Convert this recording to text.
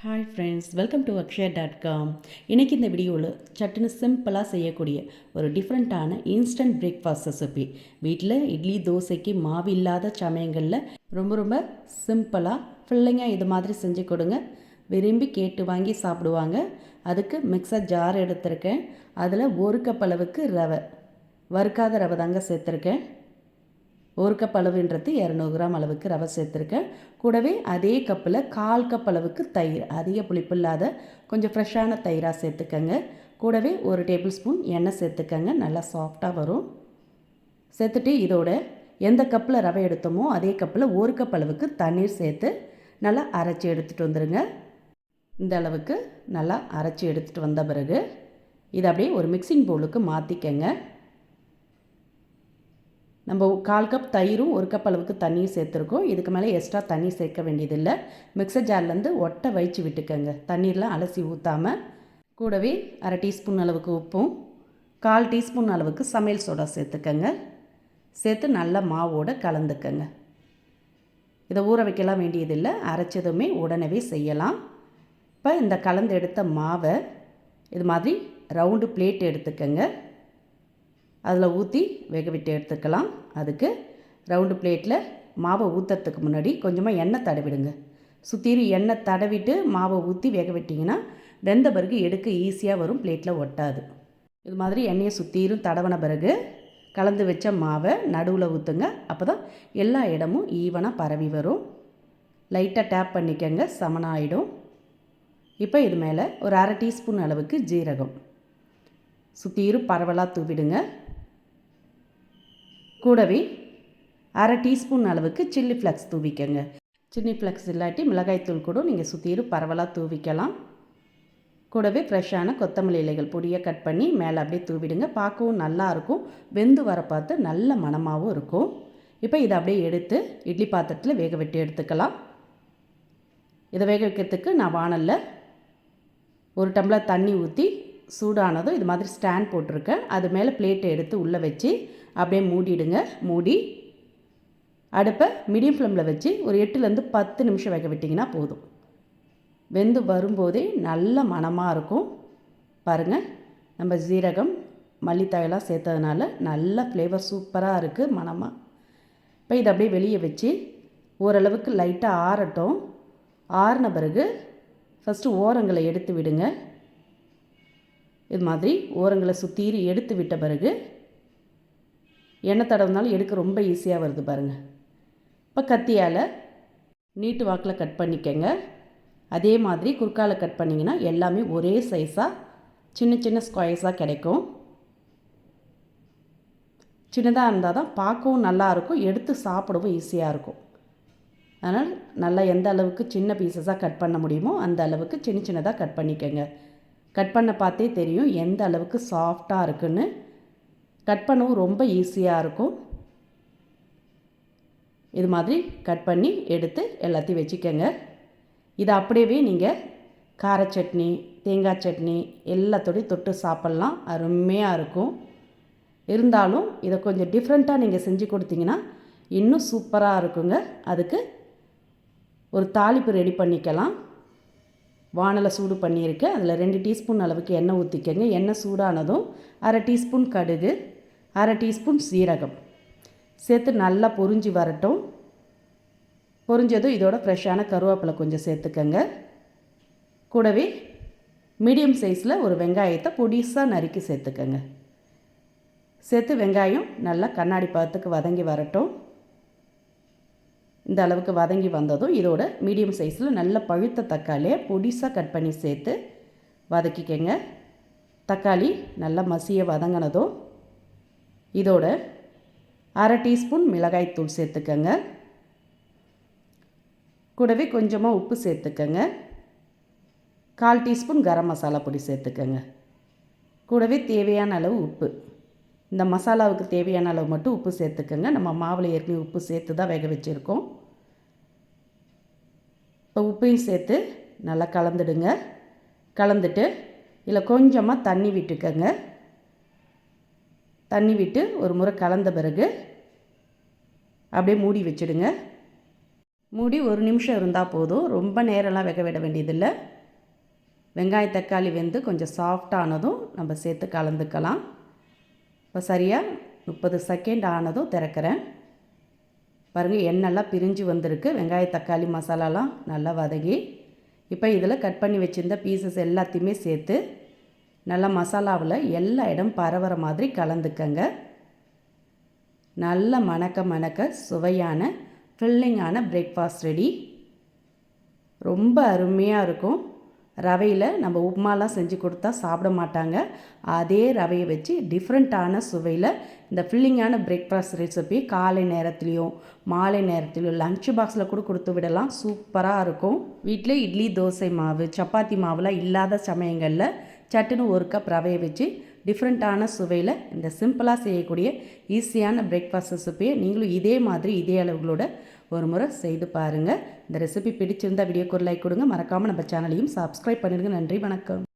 Hi friends welcome to Akshaya dot com இன்றைக்கி இந்த வீடியோவில் சட்டுன்னு சிம்பிளாக செய்யக்கூடிய ஒரு டிஃப்ரெண்ட்டான இன்ஸ்டன்ட் பிரேக்ஃபாஸ்ட் ரெசிபி வீட்டில் இட்லி தோசைக்கு மாவு இல்லாத சமயங்களில் ரொம்ப ரொம்ப சிம்பிளாக பிள்ளைங்க இது மாதிரி செஞ்சு கொடுங்க. விரும்பி கேட்டு வாங்கி சாப்பிடுவாங்க. அதுக்கு மிக்சர் ஜார் எடுத்திருக்கேன். அதில் ஒரு கப் அளவுக்கு ரவை. வறுக்காத ரவை தாங்க சேர்த்துருக்கேன். ஒரு கப் அளவுன்றது இரநூறு கிராம் அளவுக்கு ரவை சேர்த்துருக்கேன். கூடவே அதே கப்பில் கால் கப் அளவுக்கு தயிர் அதிக புளிப்பு இல்லாத கொஞ்சம் ஃப்ரெஷ்ஷான தயிராக சேர்த்துக்கங்க. கூடவே ஒரு டேபிள் ஸ்பூன் எண்ணெய் சேர்த்துக்கங்க நல்லா சாஃப்டாக வரும். சேர்த்துட்டு இதோட எந்த கப்பில் ரவை எடுத்தோமோ அதே கப்பில் ஒரு கப் அளவுக்கு தண்ணீர் சேர்த்து நல்லா அரைச்சி எடுத்துகிட்டு வந்துடுங்க இந்த அளவுக்கு நல்லா அரைச்சி எடுத்துகிட்டு வந்த பிறகு இதை அப்படியே ஒரு மிக்சிங் பவுலுக்கு மாற்றிக்கங்க நம்ம கால் கப் தயிரும் ஒரு கப் அளவுக்கு தண்ணியும் சேர்த்துருக்கோம். இதுக்கு மேலே எக்ஸ்ட்ரா தண்ணி சேர்க்க வேண்டியதில்லை. மிக்சர் ஜார்லேருந்து ஒட்டை வயிச்சு விட்டுக்கோங்க. தண்ணீர்லாம் அலசி ஊற்றாமல் கூடவே அரை டீஸ்பூன் அளவுக்கு உப்பும் கால் டீஸ்பூன் அளவுக்கு சமையல் சோடா சேர்த்துக்கோங்க. சேர்த்து நல்லா மாவோடு கலந்துக்கோங்க. இதை ஊற வைக்கலாம் வேண்டியதில்லை. அரைச்சதுமே உடனே செய்யலாம். இப்போ இந்த கலந்து எடுத்த மாவை இது மாதிரி ரவுண்டு பிளேட் எடுத்துக்கோங்க. அதில் ஊற்றி வேக விட்டு எடுத்துக்கலாம். அதுக்கு ரவுண்டு பிளேட்டில் மாவை ஊற்றுறதுக்கு முன்னாடி கொஞ்சமாக எண்ணெய் தடவிடுங்க. சுற்றிரி எண்ணெய் தடவிட்டு மாவை ஊற்றி வேக விட்டிங்கன்னா வெந்த பிறகு எடுக்க ஈஸியாக வரும் பிளேட்டில் ஒட்டாது. இது மாதிரி எண்ணெயை சுற்றிரும் தடவின பிறகு கலந்து வச்ச மாவை நடுவில் ஊற்றுங்க அப்போ தான் எல்லா இடமும் ஈவனாக பரவி வரும். லைட்டாக டேப் பண்ணிக்கங்க சமனாயிடும். இப்போ இது மேலே ஒரு அரை டீஸ்பூன் அளவுக்கு ஜீரகம். சுற்றிரும் பரவலாக தூவிடுங்க. கூடவே அரை டீஸ்பூன் அளவுக்கு சில்லி ஃப்ளக்ஸ் தூவிக்கங்க. சில்லி ஃப்ளக்ஸ் இல்லாட்டி மிளகாய்த்தூள் கூட நீங்கள் சுற்றிரும் பரவலாக தூவிக்கலாம். கூடவே ஃப்ரெஷ்ஷான கொத்தமல்லி இலைகள் பொடியை கட் பண்ணி மேலே அப்படியே தூவிடுங்க. பார்க்கவும் நல்லாயிருக்கும் வெந்து வர பார்த்து நல்ல மணமாகவும் இருக்கும். இப்போ இதை அப்படியே எடுத்து இட்லி பாத்திரத்தில் வேக விட்டு எடுத்துக்கலாம். இதை வேக வைக்கிறதுக்கு நான் வானலில் ஒரு டம்ளர் தண்ணி ஊற்றி சூடானதும் இது மாதிரி ஸ்டாண்ட் போட்டிருக்கேன். அது மேலே பிளேட்டை எடுத்து உள்ளே வச்சு அப்படியே மூடிடுங்க. மூடி அடுப்பை மீடியம் ஃப்ளேமில் வச்சு ஒரு எட்டுலேருந்து பத்து நிமிஷம் வைக்க விட்டிங்கன்னா போதும். வெந்து வரும்போதே நல்ல மணமாக இருக்கும். பாருங்கள் நம்ம ஜீரகம் மல்லித்தாயெல்லாம் சேர்த்ததுனால நல்ல ஃப்ளேவர் சூப்பராக இருக்குது மணமாக இப்போ இதை அப்படியே வெளியே வச்சு ஓரளவுக்கு லைட்டாக ஆறட்டும். ஆறின பிறகு ஃபஸ்ட்டு ஓரங்களை எடுத்து விடுங்க. இது மாதிரி ஓரங்களை சுற்றி எடுத்து விட்ட பிறகு எண்ணெய் தடவுனாலும் எடுக்க ரொம்ப ஈஸியாக வருது பாருங்கள் இப்போ கத்தியால் நீட்டு வாக்கில் கட் பண்ணிக்கங்க. அதே மாதிரி குறுக்கால் கட் பண்ணிங்கன்னா எல்லாமே ஒரே சைஸாக சின்ன சின்ன ஸ்கொயர்ஸாக கிடைக்கும். சின்னதாக இருந்தால் தான் பார்க்கவும் நல்லாயிருக்கும் எடுத்து சாப்பிடவும் ஈஸியாக இருக்கும். அதனால் நல்லா எந்த அளவுக்கு சின்ன பீசஸாக கட் பண்ண முடியுமோ அந்த அளவுக்கு சின்ன சின்னதாக கட் பண்ணிக்கோங்க. கட் பண்ண பார்த்தே தெரியும் எந்த அளவுக்கு சாஃப்டாக இருக்குன்னு. கட் பண்ணவும் ரொம்ப ஈஸியாக இருக்கும். இது மாதிரி கட் பண்ணி எடுத்து எல்லாத்தையும் வச்சுக்கோங்க. இதை அப்படியே நீங்கள் கார சட்னி தேங்காய் சட்னி எல்லாத்தோடையும் தொட்டு சாப்பிட்லாம். அருமையாக இருக்கும். இருந்தாலும் இதை கொஞ்சம் டிஃப்ரெண்ட்டாக நீங்கள் செஞ்சு கொடுத்தீங்கன்னா இன்னும் சூப்பராக இருக்குங்க. அதுக்கு ஒரு தாளிப்பு ரெடி பண்ணிக்கலாம். வானலை சூடு பண்ணியிருக்கேன். அதில் ரெண்டு டீஸ்பூன் அளவுக்கு எண்ணெய் ஊற்றிக்கங்க எண்ணெய் சூடானதும் அரை டீஸ்பூன் கடுகு. அரை டீஸ்பூன் சீரகம். சேர்த்து நல்லா பொறிஞ்சி வரட்டும். பொறிஞ்சதும் இதோட ஃப்ரெஷ்ஷான கருவேப்பிலை கொஞ்சம் சேர்த்துக்கங்க. கூடவே மீடியம் சைஸில் ஒரு வெங்காயத்தை பொடிசாக நறுக்கி சேர்த்துக்கங்க. சேர்த்து வெங்காயம் நல்லா கண்ணாடி பதத்துக்கு வதங்கி வரட்டும். இந்த அளவுக்கு வதங்கி வந்ததும் இதோட மீடியம் சைஸில் நல்ல பழுத்த தக்காளியை பொடிசாக கட் பண்ணி சேர்த்து வதக்கிக்கங்க. தக்காளி நல்லா மசிய வதங்கினதும் இதோட அரை டீஸ்பூன் மிளகாய்த்தூள் சேர்த்துக்கங்க. கூடவே கொஞ்சமாக உப்பு சேர்த்துக்கங்க. கால் டீஸ்பூன் கரம் மசாலா பொடி சேர்த்துக்கங்க. கூடவே தேவையான அளவு உப்பு. இந்த மசாலாவுக்கு தேவையான அளவு மட்டும் உப்பு சேர்த்துக்கங்க. நம்ம மாவில் ஏற்கனவே உப்பு சேர்த்து தான் வேக வச்சுருக்கோம். இப்போ உப்பையும் சேர்த்து நல்லா கலந்துடுங்க. கலந்துட்டு இதில் கொஞ்சமாக தண்ணி விட்டுக்கங்க. தண்ணி விட்டு ஒரு முறை கலந்த பிறகு அப்படியே மூடி வச்சுடுங்க. மூடி ஒரு நிமிஷம் இருந்தால் போதும். ரொம்ப நேரம்லாம் வெக விட வேண்டியதில்லை. வெங்காயம் தக்காளி வெந்து கொஞ்சம் சாஃப்டானதும் நம்ம சேர்த்து கலந்துக்கலாம். இப்போ சரியாக முப்பது செகண்ட் ஆனதும் திறக்கிறேன். பாருங்கள் எண்ணெய்லாம் பிரிஞ்சு வந்திருக்கு. வெங்காய தக்காளி மசாலாலாம் நல்லா வதங்கி. இப்போ இதில் கட் பண்ணி வச்சுருந்த பீசஸ் எல்லாத்தையுமே சேர்த்து நல்லா மசாலாவில் எல்லா இடம் பரவுற மாதிரி கலந்துக்கங்க. நல்ல மணக்க மணக்க சுவையான ஃபில்லிங்கான பிரேக்ஃபாஸ்ட் ரெடி ரொம்ப அருமையாக இருக்கும். ரவையில் நம்ம உப்புமாலாம் செஞ்சு கொடுத்தா சாப்பிட மாட்டாங்க. அதே ரவையை வச்சு டிஃப்ரெண்ட்டான சுவையில் இந்த ஃபில்லிங்கான பிரேக்ஃபாஸ்ட் ரெசிபி காலை நேரத்துலேயும் மாலை நேரத்துலையும் லஞ்ச் பாக்ஸில் கூட கொடுத்து விடலாம். சூப்பராக இருக்கும். வீட்டில் இட்லி தோசை மாவு சப்பாத்தி மாவுலாம் இல்லாத சமயங்களில் சட்டுன்னு ஒரு கப் ரவையை வச்சு டிஃப்ரெண்ட்டான சுவையில் இந்த சிம்பிளாக செய்யக்கூடிய ஈஸியான பிரேக்ஃபாஸ்ட் ரெசிபியை நீங்களும் இதே மாதிரி இதே அளவுகளோட ஒரு முறை செய்து பாருங்கள் இந்த ரெசிபி பிடிச்சிருந்தால் வீடியோக்கு ஒரு லைக் கொடுங்க. மறக்காமல் நம்ம சேனலையும் சப்ஸ்கிரைப் பண்ணிடுங்க. நன்றி வணக்கம்.